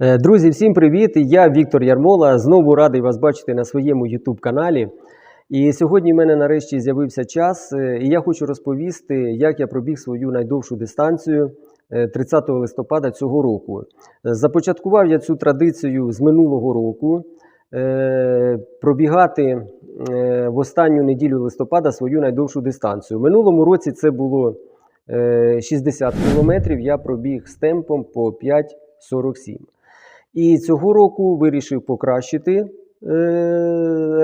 Е, Друзі, всім привіт! Я Віктор Ярмола. Знову радий вас бачити на своєму YouTube каналі. І сьогодні в мене нарешті з'явився час, е, і я хочу розповісти, як я пробіг свою найдовшу дистанцію е, 30 листопада цього року. Е, Започаткував я цю традицію з минулого року. е, Пробігати е, в останню неділю листопада свою найдовшу дистанцію. В минулому році це було е, 60 кілометрів. Я пробіг з темпом по 5,47. І цього року вирішив покращити е,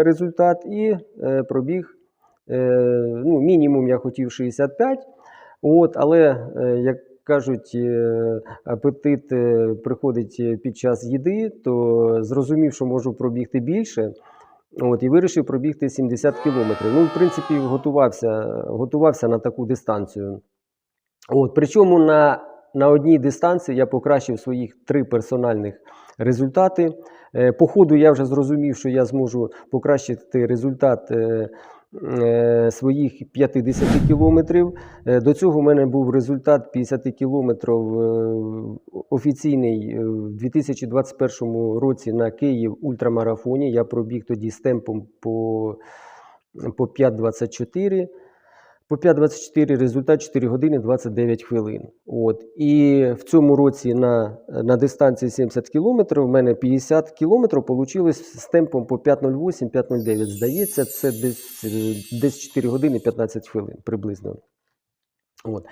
результат і е, пробіг. Е, ну, мінімум я хотів 65, от, але, як кажуть, апетит приходить під час їди, то зрозумів, що можу пробігти більше. От, і вирішив пробігти 70 кілометрів. Ну, в принципі, готувався, готувався на таку дистанцію. От, причому на, на одній дистанції я покращив своїх три персональних результати. Е, По ходу я вже зрозумів, що я зможу покращити результат е, е, своїх 50 кілометрів. До цього в мене був результат 50 кілометрів офіційний в 2021 році на Київ ультрамарафоні. Я пробіг тоді з темпом по, по 5,24. По 5,24 результат 4 години 29 хвилин. От. І в цьому році на, на дистанції 70 кілометрів у мене 50 кілометрів вийшло з темпом по 5,08, 5,09. Здається, це десь, десь 4 години 15 хвилин приблизно. От.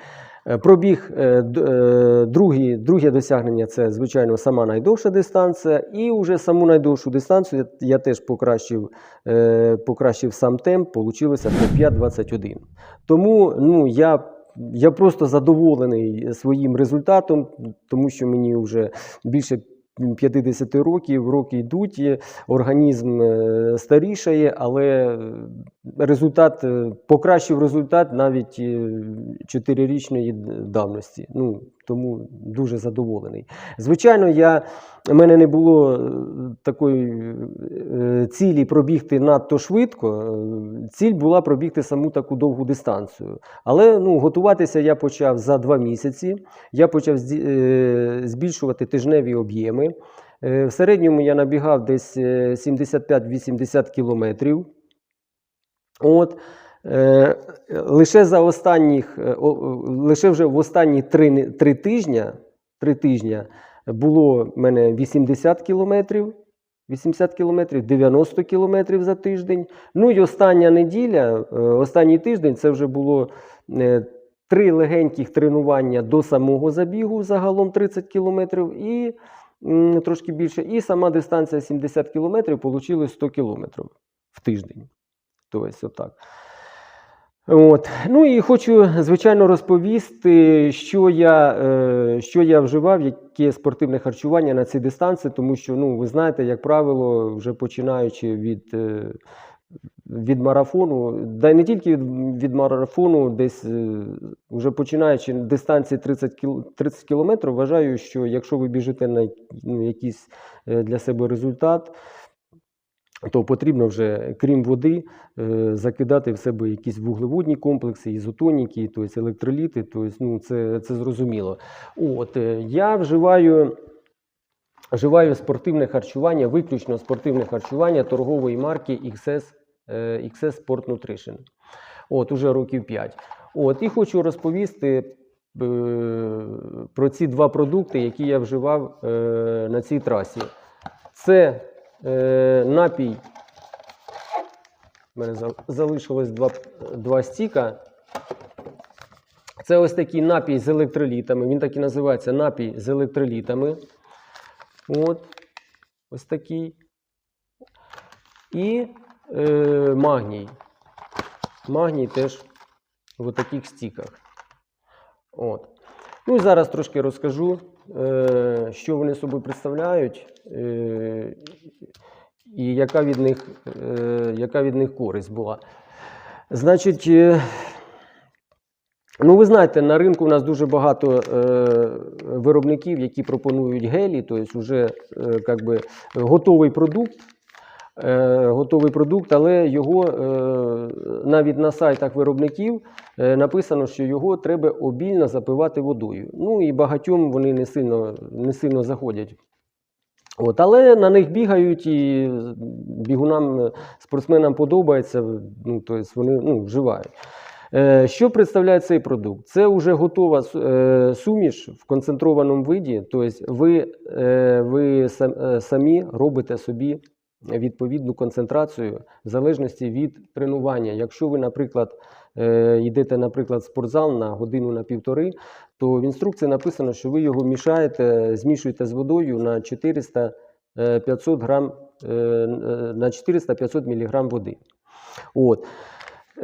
Е, Пробіг е, е, другі, друге досягнення це, звичайно, сама найдовша дистанція. І вже саму найдовшу дистанцію я, теж покращив, покращив сам темп, вийшло по 5,21. Тому ну, я, я просто задоволений своїм результатом, тому що мені вже більше 50 років, роки йдуть, організм е, старішає, але е, результат, е, покращив результат навіть е, 4-річної давності. Ну, тому дуже задоволений. Звичайно, я, в мене не було е, такої е, цілі пробігти надто швидко. Е, Ціль була пробігти саму таку довгу дистанцію. Але ну, готуватися я почав за два місяці. Я почав збільшувати тижневі об'єми. В середньому я набігав десь е, 75-80 кілометрів. От, лише за останніх, е, лише вже в останні три, три тижня, три тижня було в мене 80 кілометрів, 80 кілометрів, 90 кілометрів за тиждень. Ну і остання неділя, е, останній тиждень це вже було е, три легеньких тренування до самого забігу, загалом 30 кілометрів, і трошки більше. І сама дистанція 70 кілометрів, вийшло 100 кілометрів в тиждень. Тобто, отак. От. Ну і хочу, звичайно, розповісти, що я, е, що я вживав, яке спортивне харчування на цій дистанції, тому що, ну, ви знаєте, як правило, вже починаючи від, е, від марафону, да й не тільки від, марафону, десь е, вже починаючи дистанції 30, кіл, 30 кілометрів, вважаю, що якщо ви біжите на ну, якийсь е, для себе результат, то потрібно вже, крім води, е, закидати в себе якісь вуглеводні комплекси, ізотоніки, тобто електроліти, тобто, ну, це, це зрозуміло. От, е, я вживаю, вживаю спортивне харчування, виключно спортивне харчування торгової марки XS, е, XS Sport Nutrition. От, уже років 5. От, і хочу розповісти е, про ці два продукти, які я вживав е, на цій трасі. Це е, напій. У мене залишилось два, два стіка. Це ось такий напій з електролітами. Він так і називається напій з електролітами. От. Ось такий. І е, магній. Магній теж в таких стіках. От. Ну і зараз трошки розкажу, що вони собою представляють, е, і яка від них, е, яка від них користь була. Значить, е, ну ви знаєте, на ринку у нас дуже багато е, виробників, які пропонують гелі, тобто вже е, би, готовий продукт. Е, готовий продукт, але його е, навіть на сайтах виробників е, написано, що його треба обільно запивати водою. Ну і багатьом вони не сильно, не сильно заходять От, але на них бігають і бігунам, спортсменам подобається, ну, тобто вони ну, вживають. Що представляє цей продукт? Це вже готова суміш в концентрованому виді. Тобто ви, ви сам- самі робите собі відповідну концентрацію в залежності від тренування. Якщо ви, наприклад, е, йдете, наприклад, в спортзал на годину на півтори, то в інструкції написано, що ви його мішаєте, змішуєте з водою на 400-500 грам, е, е, на 400-500 мг води. От.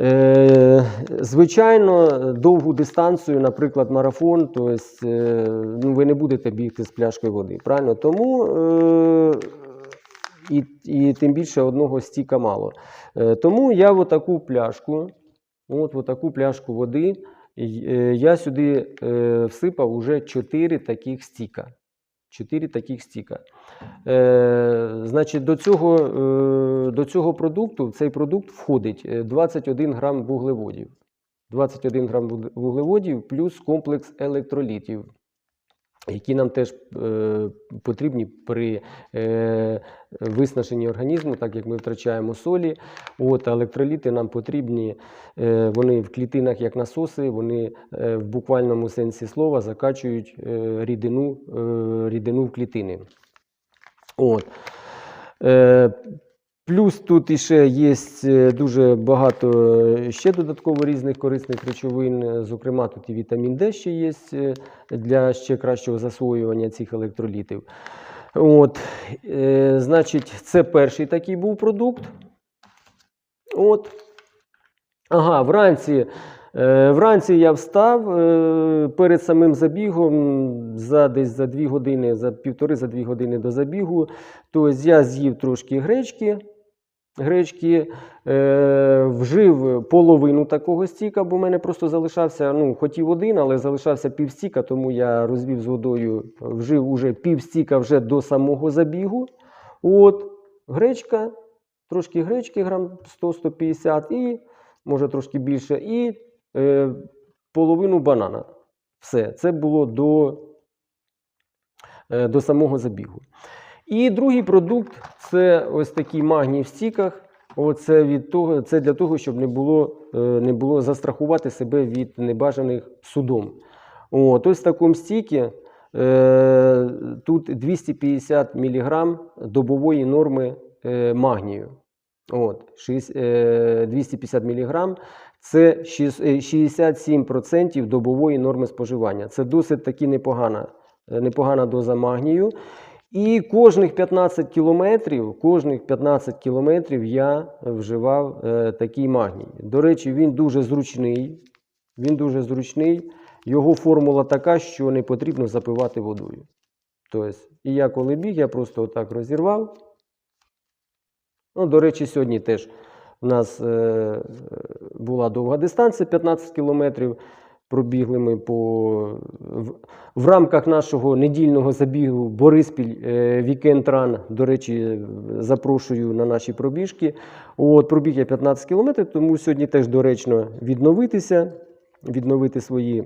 Е, звичайно, довгу дистанцію, наприклад, марафон, то есть, е, ну, ви не будете бігти з пляшкою води. Правильно? Тому е, і, і тим більше одного стіка мало. Е, тому я в таку пляшку, от в таку пляшку води, е, я сюди е, всипав уже 4 таких стіка. 4 таких стіка. Е, значить, до цього, е, до цього продукту, в цей продукт входить е, 21 грам вуглеводів. 21 грам вуглеводів плюс комплекс електролітів, які нам теж е, потрібні при е, виснаженні організму, так як ми втрачаємо солі. От, електроліти нам потрібні, е, вони в клітинах як насоси, вони е, в буквальному сенсі слова закачують е, рідину, е, рідину в клітини. От. Е, Плюс тут іще є е, дуже багато е, ще додатково різних корисних речовин. е, Зокрема, тут і вітамін Д ще є для ще кращого засвоювання цих електролітів. От, е, значить, це перший такий був продукт. От. Ага, вранці. Вранці я встав перед самим забігом за десь за 2 години, за півтори за 2 години до забігу. Тобто я з'їв трошки гречки, гречки е, вжив половину такого стіка, бо в мене просто залишався, ну, хотів один, але залишався півстіка, тому я розвів з водою, вжив уже півстіка вже до самого забігу. От, гречка, трошки гречки, грам 100-150 і може трошки більше, і е, половину банана. Все, це було до, е, до самого забігу. І другий продукт це ось такий магній в стіках. Оце від того, це для того, щоб не було, е, не було застрахувати себе від небажаних судом. От, ось в такому стікі е, тут 250 мг добової норми е, магнію. От, шість- е, 250 мг це е, 67% добової норми споживання. Це досить таки непогана, е, непогана доза магнію. І кожних 15 кілометрів, кожних 15 кілометрів я вживав е, такий магній. До речі, він дуже зручний. Він дуже зручний. Його формула така, що не потрібно запивати водою. Тобто, і я коли біг, я просто отак розірвав. Ну, до речі, сьогодні теж у нас е, була довга дистанція 15 кілометрів. Пробігли по, в, рамках нашого недільного забігу Бориспіль Вікенд Ран. До речі, запрошую на наші пробіжки. От, пробіг я 15 кілометрів, тому сьогодні теж доречно відновитися, відновити свої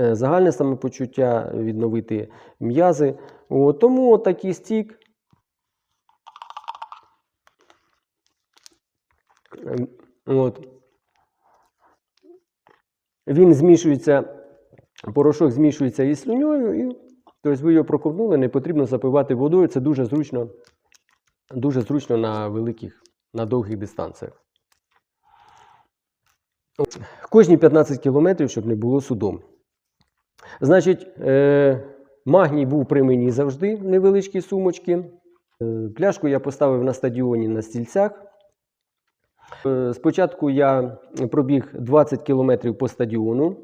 е, загальне самопочуття, відновити м'язи. Тому такий стік. От. Він змішується, порошок змішується із слюньою, і тобто ви його проковтнули, не потрібно запивати водою. Це дуже зручно, дуже зручно на великих, на довгих дистанціях. Кожні 15 кілометрів, щоб не було судом. Значить, е, магній був при мені завжди в невеличкій сумочці. Е, пляшку я поставив на стадіоні на стільцях. Е, Спочатку я пробіг 20 кілометрів по стадіону.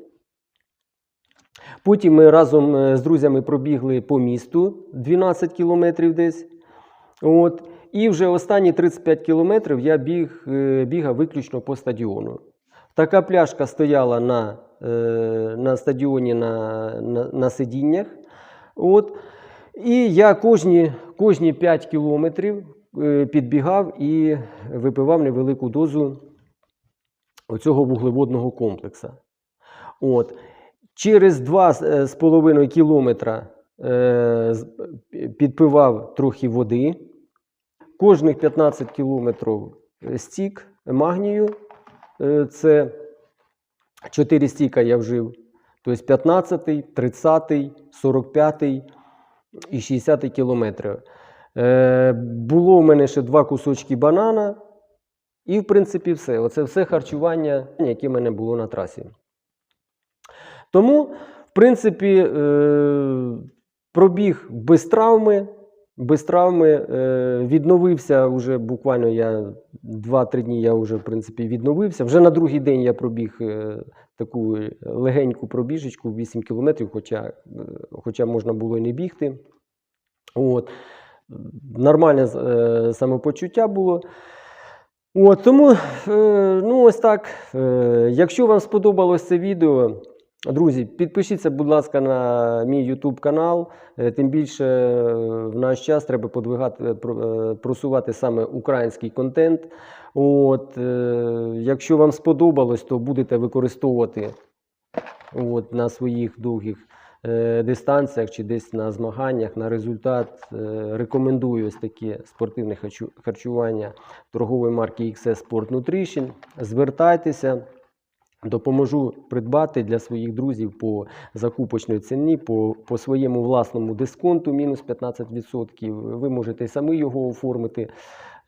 Потім ми разом е, з друзями пробігли по місту 12 кілометрів десь. От. І вже останні 35 кілометрів я біг, е, бігав виключно по стадіону. Така пляшка стояла на, на стадіоні на, на, на сидіннях. От. І я кожні, кожні 5 кілометрів підбігав і випивав невелику дозу оцього вуглеводного комплексу. От. Через 2,5 кілометра е, підпивав трохи води. Кожних 15 кілометрів е, стік магнію. Е, Це 4 стіка я вжив. Тобто 15, 30, 45 і 60 кілометрів. Е, було в мене ще два кусочки банана. І, в принципі, все. Оце все харчування, яке в мене було на трасі. Тому, в принципі, е, пробіг без травми. Без травми е, відновився вже буквально я 2-3 дні я вже в принципі відновився. Вже на другий день я пробіг таку легеньку пробіжечку 8 кілометрів, хоча, хоча можна було і не бігти. От. Нормальне е, самопочуття було. От, тому, е, ну ось так. Е, якщо вам сподобалось це відео, друзі, підпишіться, будь ласка, на мій YouTube канал. Тим більше в наш час треба подвигати, про- просувати саме український контент. От, якщо вам сподобалось, то будете використовувати от, на своїх довгих дистанціях чи десь на змаганнях, на результат. Е, рекомендую ось таке спортивне харчування торгової марки XS Sport Nutrition. Звертайтеся. Допоможу придбати для своїх друзів по закупочній ціні, по, по своєму власному дисконту мінус 15%. Ви можете самі його оформити,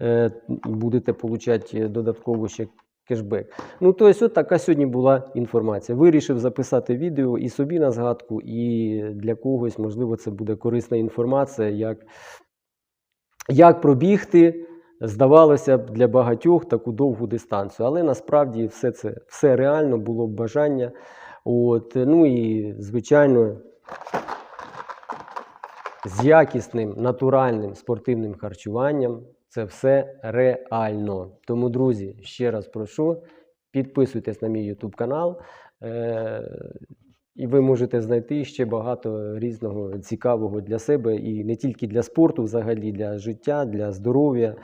е, будете отримати додатково ще кешбек. Ну, тобто, от така сьогодні була інформація. Вирішив записати відео і собі на згадку, і для когось, можливо, це буде корисна інформація, як, як пробігти. Здавалося б, для багатьох таку довгу дистанцію, але насправді все це все реально було б бажання. От, ну і, звичайно, з якісним натуральним спортивним харчуванням це все реально. Тому, друзі, ще раз прошу, підписуйтесь на мій YouTube канал. Е- і ви можете знайти ще багато різного цікавого для себе і не тільки для спорту, взагалі для життя, для здоров'я.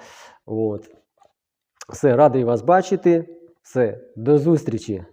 От. Все, радий вас бачити. Все, до зустрічі!